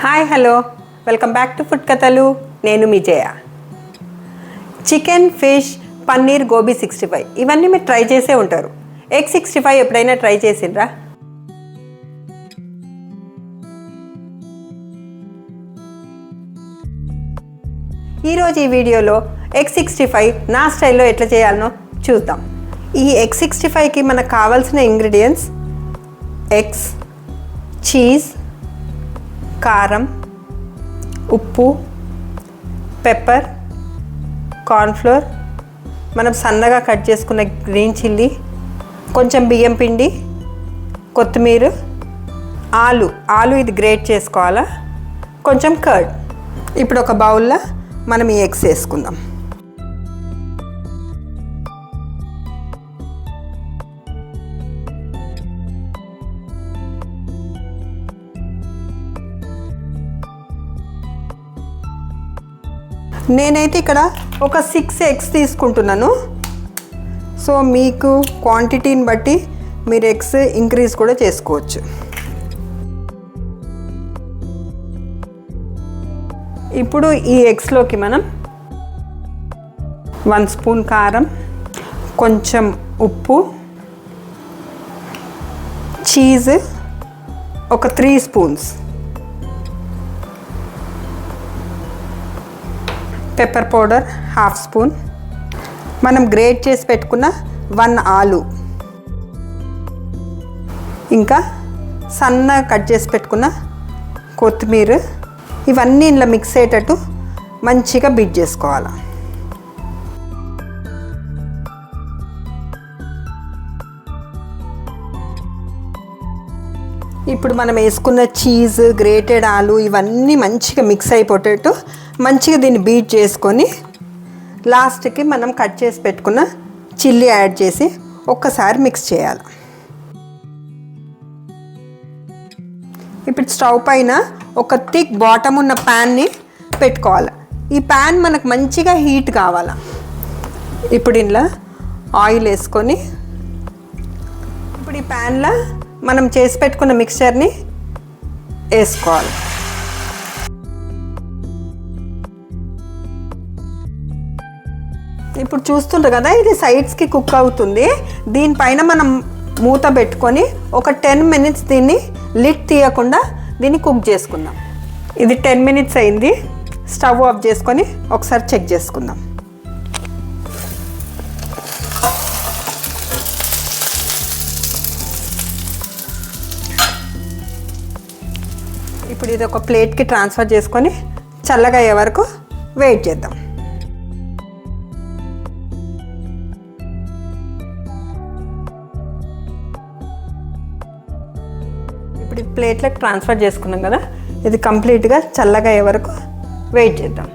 Hi hello. Welcome back to food కథలు. నేను మీ Jaya. Chicken fish paneer gobi sixty five. ఇవన్నీ మీరు try చేసే ఉంటారు. ఎగ్ సిక్స్టీ ఫైవ్ ఎప్పుడైనా ట్రై చేసిండ్రా? ఈరోజు ఈ వీడియోలో ఎగ్ సిక్స్టీ ఫైవ్ నా స్టైల్లో ఎట్లా చేయాలనో చూద్దాం. ఈ ఎగ్ సిక్స్టీ ఫైవ్కి మనకు కావాల్సిన ఇంగ్రీడియంట్స్ ఎగ్స్ చీజ్ కారం ఉప్పు పెప్పర్ కార్న్ఫ్లోర్ మనం సన్నగా కట్ చేసుకున్న గ్రీన్ చిల్లీ కొంచెం బియ్యం పిండి కొత్తిమీర ఆలు. ఆలు ఇది గ్రేట్ చేసుకోవాలా? కొంచెం కర్డ్ ఇప్పుడు ఒక బౌల్లో మనం ఈ ఎగ్స్ వేసుకుందాం. నేనైతే ఇక్కడ ఒక సిక్స్ ఎగ్స్ తీసుకుంటున్నాను. సో మీకు క్వాంటిటీని బట్టి మీరు ఎగ్స్ ఇంక్రీజ్ కూడా చేసుకోవచ్చు. ఇప్పుడు ఈ ఎగ్స్లోకి మనం వన్ స్పూన్ కారం కొంచెం ఉప్పు చీజ్ ఒక three spoons pepper powder half spoon మనం గ్రేట్ చేసి పెట్టుకున్న వన్ ఆలు. ఇంకా సన్నగా కట్ చేసి పెట్టుకున్న కొత్తిమీర. ఇవన్నీ ఇలా మిక్స్ అయ్యేటట్టు మంచిగా బీట్ చేసుకోవాలి. ఇప్పుడు మనం వేసుకున్న చీజ్ గ్రేటెడ్ ఆలు ఇవన్నీ మంచిగా మిక్స్ అయిపోయేటట్టు మంచిగా దీన్ని బీట్ చేసుకొని లాస్ట్కి మనం కట్ చేసి పెట్టుకున్న చిల్లీ యాడ్ చేసి ఒక్కసారి మిక్స్ చేయాలి. ఇప్పుడు స్టవ్ పైన ఒక థిక్ బాటమ్ ఉన్న ప్యాన్ని పెట్టుకోవాలి. ఈ ప్యాన్ మనకు మంచిగా హీట్ కావాలి. ఇప్పుడు ఇందులో ఆయిల్ వేసుకొని ఇప్పుడు ఈ ప్యాన్లో మనం చేసి పెట్టుకున్న మిక్చర్ని వేసుకోవాలి. ఇప్పుడు చూస్తుంటారు కదా ఇది సైడ్స్కి కుక్ అవుతుంది. దీనిపైన మనం మూత పెట్టుకొని ఒక టెన్ మినిట్స్ దీన్ని లిడ్ తీయకుండా దీన్ని కుక్ చేసుకుందాం. ఇది టెన్ మినిట్స్ అయింది. స్టవ్ ఆఫ్ చేసుకొని ఒకసారి చెక్ చేసుకుందాం. ఇప్పుడు ఇది ఒక ప్లేట్కి ట్రాన్స్ఫర్ చేసుకొని చల్లగా అయ్యే వరకు వెయిట్ చేద్దాం. ప్లేట్లకు ట్రాన్స్ఫర్ చేసుకున్నాం కదా. ఇది కంప్లీట్గా చల్లగా అయ్యే వరకు వెయిట్ చేద్దాం.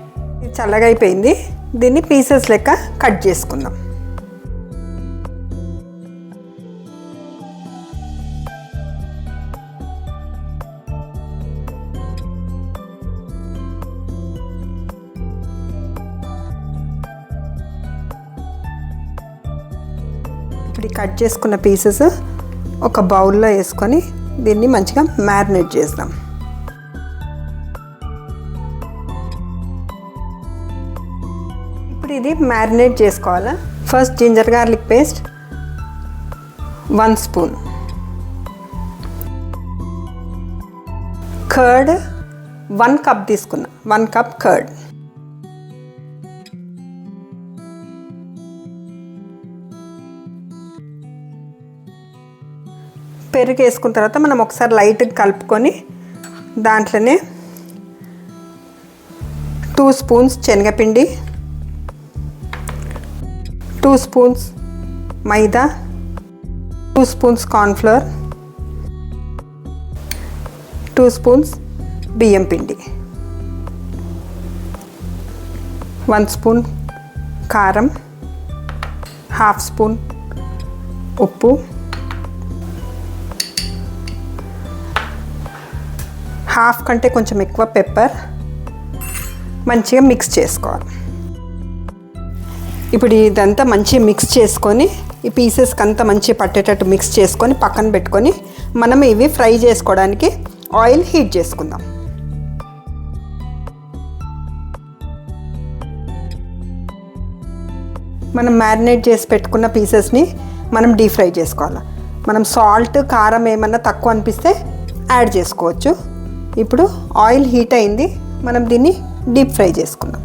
ఇది చల్లగా అయిపోయింది. దీన్ని పీసెస్ లెక్క కట్ చేసుకుందాం. ఇప్పుడు కట్ చేసుకున్న పీసెస్ ఒక బౌల్లో వేసుకొని దీన్ని మంచిగా మ్యారినేట్ చేద్దాం ఇప్పుడు ఇది మ్యారినేట్ చేసుకోవాలి? First ginger garlic paste one spoon. Curd one cup తీసుకున్నా వన్ కప్ కర్డ్. పెరుగు వేసుకున్న తర్వాత మనం ఒకసారి లైట్గా కలుపుకొని దాంట్లోనే టూ స్పూన్స్ శనగపిండి two spoons maida two spoons cornflour two spoons బియ్యం పిండి వన్ స్పూన్ కారం హాఫ్ స్పూన్ ఉప్పు హాఫ్ కంటే కొంచెం ఎక్కువ పెప్పర్ మంచిగా మిక్స్ చేసుకోవాలి. ఇప్పుడు ఇదంతా మంచిగా మిక్స్ చేసుకొని ఈ పీసెస్కి అంతా మంచిగా పట్టేటట్టు మిక్స్ చేసుకొని పక్కన పెట్టుకొని మనం ఇవి ఫ్రై చేసుకోవడానికి ఆయిల్ హీట్ చేసుకుందాం. మనం మ్యారినేట్ చేసి పెట్టుకున్న పీసెస్ని మనం డీప్ ఫ్రై చేసుకోవాలి. మనం సాల్ట్ కారం ఏమన్నా తక్కువ అనిపిస్తే యాడ్ చేసుకోవచ్చు. ఇప్పుడు ఆయిల్ హీట్ అయింది. మనం దీన్ని డీప్ ఫ్రై చేసుకుందాం.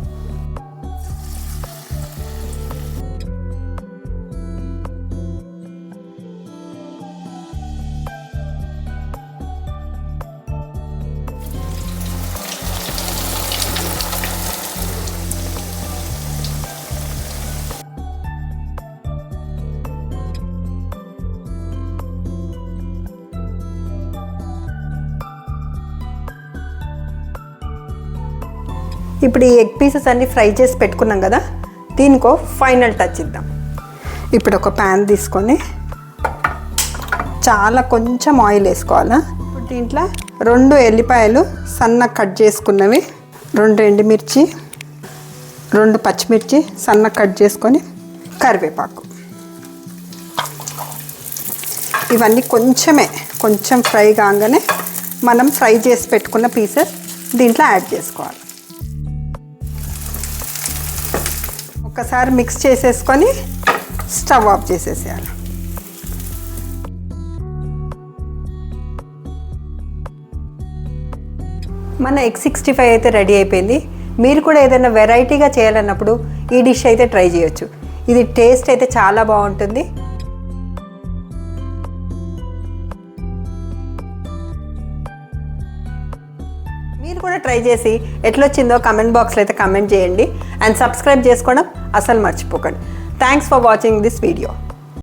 ఇప్పుడు ఈ ఎగ్ పీసెస్ అన్ని ఫ్రై చేసి పెట్టుకున్నాం కదా దీనికో ఫైనల్ టచ్ ఇద్దాం. ఇప్పుడు ఒక ప్యాన్ తీసుకొని చాలా కొంచెం ఆయిల్ వేసుకోవాలా? ఇప్పుడు దీంట్లో రెండు ఎల్లిపాయలు సన్నగా కట్ చేసుకున్నవి రెండు ఎండుమిర్చి రెండు పచ్చిమిర్చి సన్నగా కట్ చేసుకొని కరివేపాకు. ఇవన్నీ కొంచెమే కొంచెం ఫ్రై కాగానే మనం ఫ్రై చేసి పెట్టుకున్న పీసెస్ దీంట్లో యాడ్ చేసుకోవాలి. ఒకసారి మిక్స్ చేసేసుకొని స్టవ్ ఆఫ్ చేసేసేయాలి. మన ఎగ్ సిక్స్టీ ఫైవ్ అయితే రెడీ అయిపోయింది. మీరు కూడా ఏదైనా వెరైటీగా చేయాలన్నప్పుడు ఈ డిష్ అయితే ట్రై చేయొచ్చు. ఇది టేస్ట్ అయితే చాలా బాగుంటుంది. మీరు కూడా ట్రై చేసి ఎట్లొచ్చిందో కమెంట్ బాక్స్లో అయితే కమెంట్ చేయండి. అండ్ సబ్స్క్రైబ్ చేసుకోవడం అసలు మర్చిపోకండి. Thanks for watching this video